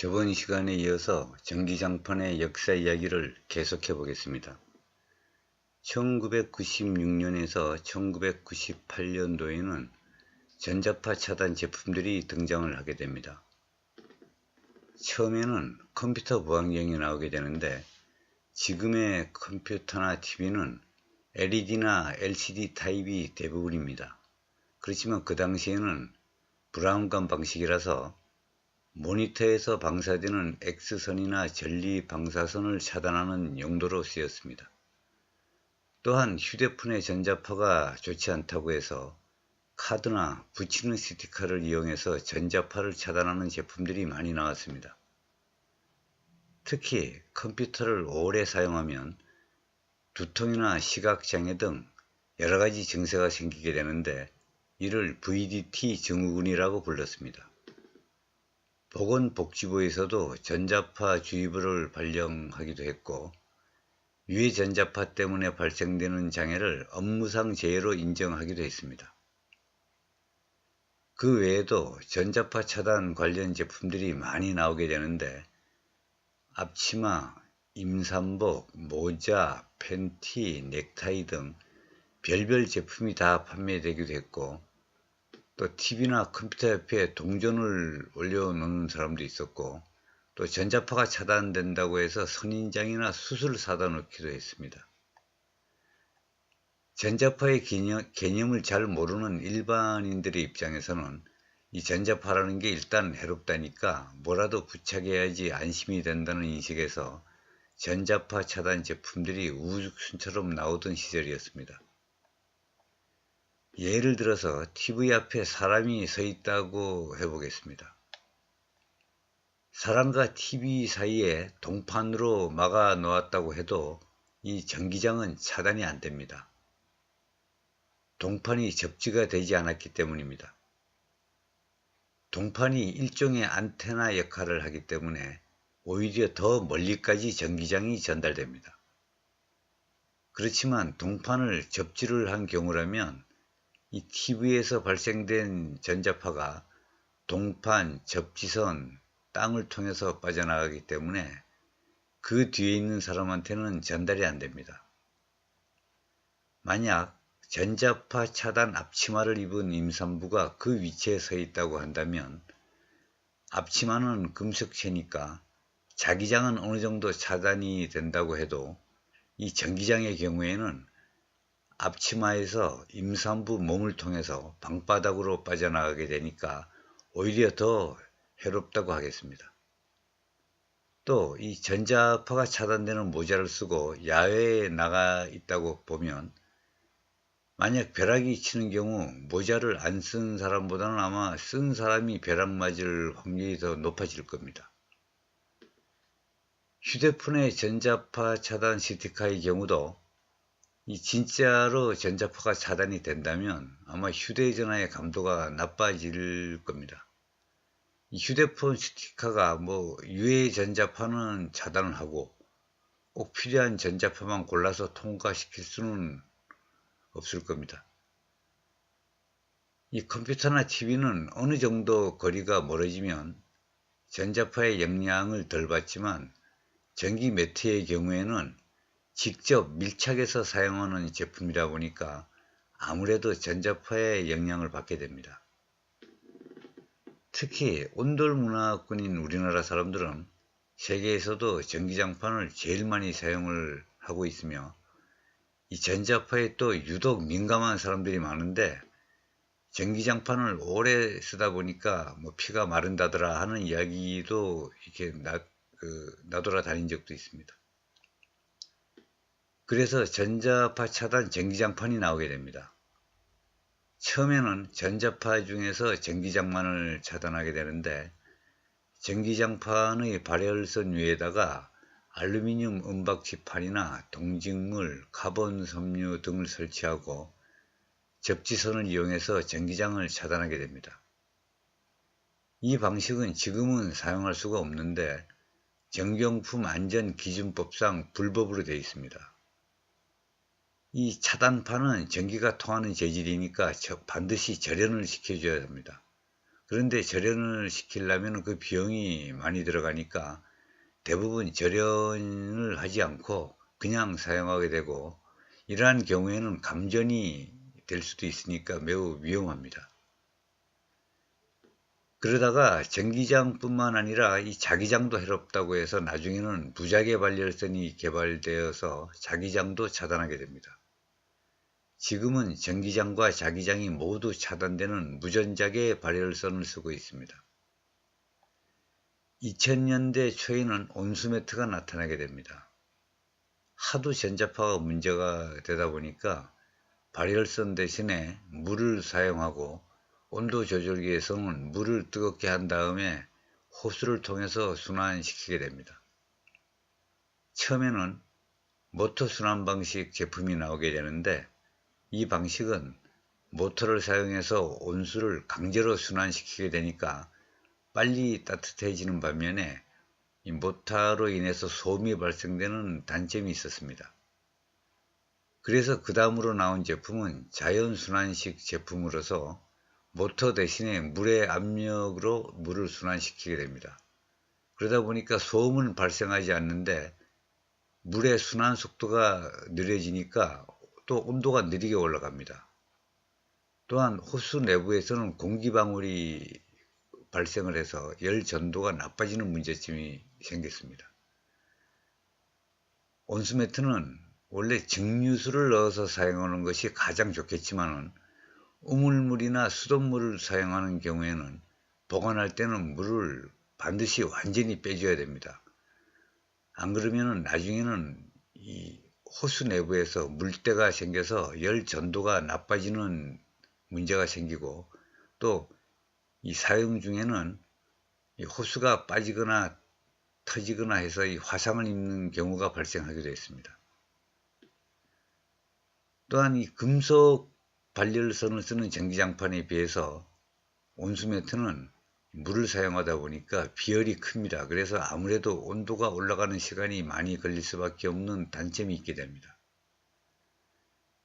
저번 시간에 이어서 전기장판의 역사 이야기를 계속해 보겠습니다. 1996년에서 1998년도에는 전자파 차단 제품들이 등장을 하게 됩니다. 처음에는 컴퓨터 보안경이 나오게 되는데 지금의 컴퓨터나 TV는 LED나 LCD 타입이 대부분입니다. 그렇지만 그 당시에는 브라운관 방식이라서 모니터에서 방사되는 X선이나 전리 방사선을 차단하는 용도로 쓰였습니다. 또한 휴대폰의 전자파가 좋지 않다고 해서 카드나 붙이는 스티커를 이용해서 전자파를 차단하는 제품들이 많이 나왔습니다. 특히 컴퓨터를 오래 사용하면 두통이나 시각장애 등 여러가지 증세가 생기게 되는데 이를 VDT 증후군이라고 불렀습니다. 보건복지부에서도 전자파 주의보를 발령하기도 했고 유해 전자파 때문에 발생되는 장애를 업무상 재해로 인정하기도 했습니다. 그 외에도 전자파 차단 관련 제품들이 많이 나오게 되는데 앞치마, 임산복, 모자, 팬티, 넥타이 등 별별 제품이 다 판매되기도 했고 또 TV나 컴퓨터 옆에 동전을 올려놓는 사람도 있었고 또 전자파가 차단된다고 해서 선인장이나 수술을 사다 놓기도 했습니다. 전자파의 개념, 개념 을 잘 모르는 일반인들의 입장에서는 이 전자파라는 게 일단 해롭다니까 뭐라도 부착해야지 안심이 된다는 인식에서 전자파 차단 제품들이 우죽순처럼 나오던 시절이었습니다. 예를 들어서 TV 앞에 사람이 서 있다고 해보겠습니다. 사람과 TV 사이에 동판으로 막아 놓았다고 해도 이 전기장은 차단이 안 됩니다. 동판이 접지가 되지 않았기 때문입니다. 동판이 일종의 안테나 역할을 하기 때문에 오히려 더 멀리까지 전기장이 전달됩니다. 그렇지만 동판을 접지를 한 경우라면 이 TV에서 발생된 전자파가 동판, 접지선, 땅을 통해서 빠져나가기 때문에 그 뒤에 있는 사람한테는 전달이 안 됩니다. 만약 전자파 차단 앞치마를 입은 임산부가 그 위치에 서 있다고 한다면 앞치마는 금속체니까 자기장은 어느 정도 차단이 된다고 해도 이 전기장의 경우에는 앞치마에서 임산부 몸을 통해서 방바닥으로 빠져나가게 되니까 오히려 더 해롭다고 하겠습니다. 또 이 전자파가 차단되는 모자를 쓰고 야외에 나가 있다고 보면 만약 벼락이 치는 경우 모자를 안 쓴 사람보다는 아마 쓴 사람이 벼락 맞을 확률이 더 높아질 겁니다. 휴대폰의 전자파 차단 스티커의 경우도 이 진짜로 전자파가 차단이 된다면 아마 휴대전화의 감도가 나빠질 겁니다. 이 휴대폰 스티커가 뭐 유해 전자파는 차단을 하고 꼭 필요한 전자파만 골라서 통과시킬 수는 없을 겁니다. 이 컴퓨터나 TV는 어느 정도 거리가 멀어지면 전자파의 영향을 덜 받지만 전기 매트의 경우에는 직접 밀착해서 사용하는 제품이라 보니까 아무래도 전자파의 영향을 받게 됩니다. 특히 온돌 문화권인 우리나라 사람들은 세계에서도 전기장판을 제일 많이 사용을 하고 있으며 이 전자파에 또 유독 민감한 사람들이 많은데 전기장판을 오래 쓰다 보니까 뭐 피가 마른다더라 하는 이야기도 이렇게 나, 그, 나돌아 다닌 적도 있습니다. 그래서 전자파 차단 전기장판이 나오게 됩니다. 처음에는 전자파 중에서 전기장만을 차단하게 되는데 전기장판의 발열선 위에다가 알루미늄 은박지판이나 동직물, 카본 섬유 등을 설치하고 접지선을 이용해서 전기장을 차단하게 됩니다. 이 방식은 지금은 사용할 수가 없는데 정경품 안전기준법상 불법으로 되어 있습니다. 이 차단판은 전기가 통하는 재질이니까 반드시 절연을 시켜줘야 합니다. 그런데 절연을 시키려면 그 비용이 많이 들어가니까 대부분 절연을 하지 않고 그냥 사용하게 되고 이러한 경우에는 감전이 될 수도 있으니까 매우 위험합니다. 그러다가 전기장뿐만 아니라 이 자기장도 해롭다고 해서 나중에는 부자계 발열선이 개발되어서 자기장도 차단하게 됩니다. 지금은 전기장과 자기장이 모두 차단되는 무전자계 발열선을 쓰고 있습니다. 2000년대 초에는 온수매트가 나타나게 됩니다. 하도 전자파가 문제가 되다 보니까 발열선 대신에 물을 사용하고 온도 조절기에서는 물을 뜨겁게 한 다음에 호수를 통해서 순환시키게 됩니다. 처음에는 모터 순환 방식 제품이 나오게 되는데 이 방식은 모터를 사용해서 온수를 강제로 순환시키게 되니까 빨리 따뜻해지는 반면에 이 모터로 인해서 소음이 발생되는 단점이 있었습니다. 그래서 그 다음으로 나온 제품은 자연순환식 제품으로서 모터 대신에 물의 압력으로 물을 순환시키게 됩니다. 그러다 보니까 소음은 발생하지 않는데 물의 순환 속도가 느려지니까 또 온도가 느리게 올라갑니다. 또한 호수 내부에서는 공기방울이 발생을 해서 열 전도가 나빠지는 문제점이 생겼습니다. 온수매트는 원래 증류수를 넣어서 사용하는 것이 가장 좋겠지만은 우물물이나 수돗물을 사용하는 경우에는 보관할 때는 물을 반드시 완전히 빼줘야 됩니다. 안 그러면 나중에는 이 호수 내부에서 물때가 생겨서 열 전도가 나빠지는 문제가 생기고 또 이 사용 중에는 이 호수가 빠지거나 터지거나 해서 이 화상을 입는 경우가 발생하기도 했습니다. 또한 이 금속 발열선을 쓰는 전기장판에 비해서 온수매트는 물을 사용하다 보니까 비열이 큽니다. 그래서 아무래도 온도가 올라가는 시간이 많이 걸릴 수밖에 없는 단점이 있게 됩니다.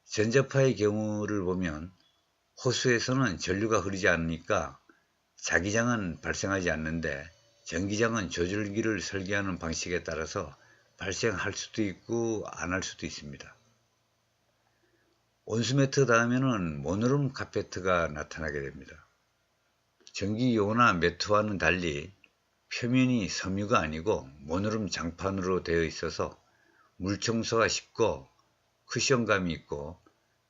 전자파의 경우를 보면 호수에서는 전류가 흐르지 않으니까 자기장은 발생하지 않는데 전기장은 조절기를 설계하는 방식에 따라서 발생할 수도 있고 안 할 수도 있습니다. 온수매트 다음에는 모노름 카페트가 나타나게 됩니다. 전기요나 매트와는 달리 표면이 섬유가 아니고 모노름 장판으로 되어 있어서 물 청소가 쉽고 쿠션감이 있고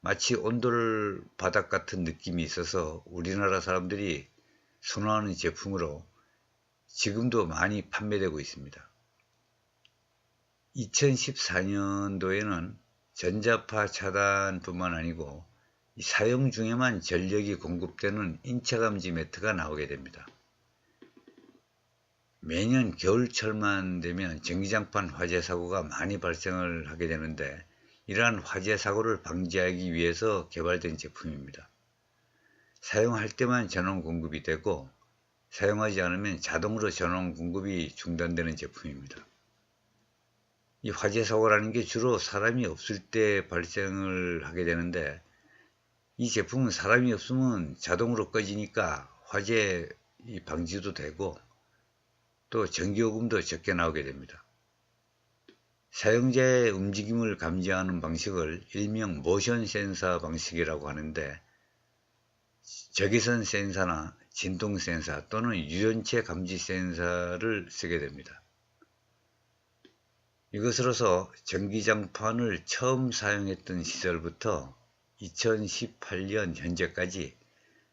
마치 온돌 바닥 같은 느낌이 있어서 우리나라 사람들이 선호하는 제품으로 지금도 많이 판매되고 있습니다. 2014년도에는 전자파 차단뿐만 아니고 사용 중에만 전력이 공급되는 인체감지 매트가 나오게 됩니다. 매년 겨울철만 되면 전기장판 화재 사고가 많이 발생을 하게 되는데 이러한 화재 사고를 방지하기 위해서 개발된 제품입니다. 사용할 때만 전원 공급이 되고 사용하지 않으면 자동으로 전원 공급이 중단되는 제품입니다. 이 화재 사고라는 게 주로 사람이 없을 때 발생을 하게 되는데 이 제품은 사람이 없으면 자동으로 꺼지니까 화재 방지도 되고 또 전기요금도 적게 나오게 됩니다. 사용자의 움직임을 감지하는 방식을 일명 모션 센서 방식이라고 하는데 적외선 센서나 진동 센서 또는 유전체 감지 센서를 쓰게 됩니다. 이것으로서 전기장판을 처음 사용했던 시절부터 2018년 현재까지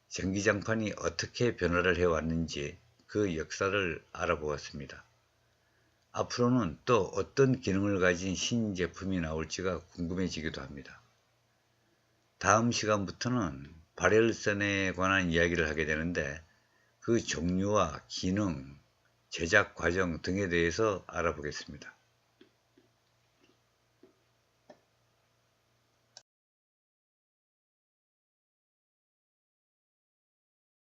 전기장판이 어떻게 변화를 해왔는지 그 역사를 알아보았습니다. 앞으로는 또 어떤 기능을 가진 신제품이 나올지가 궁금해지기도 합니다. 다음 시간부터는 발열선에 관한 이야기를 하게 되는데 그 종류와 기능, 제작 과정 등에 대해서 알아보겠습니다.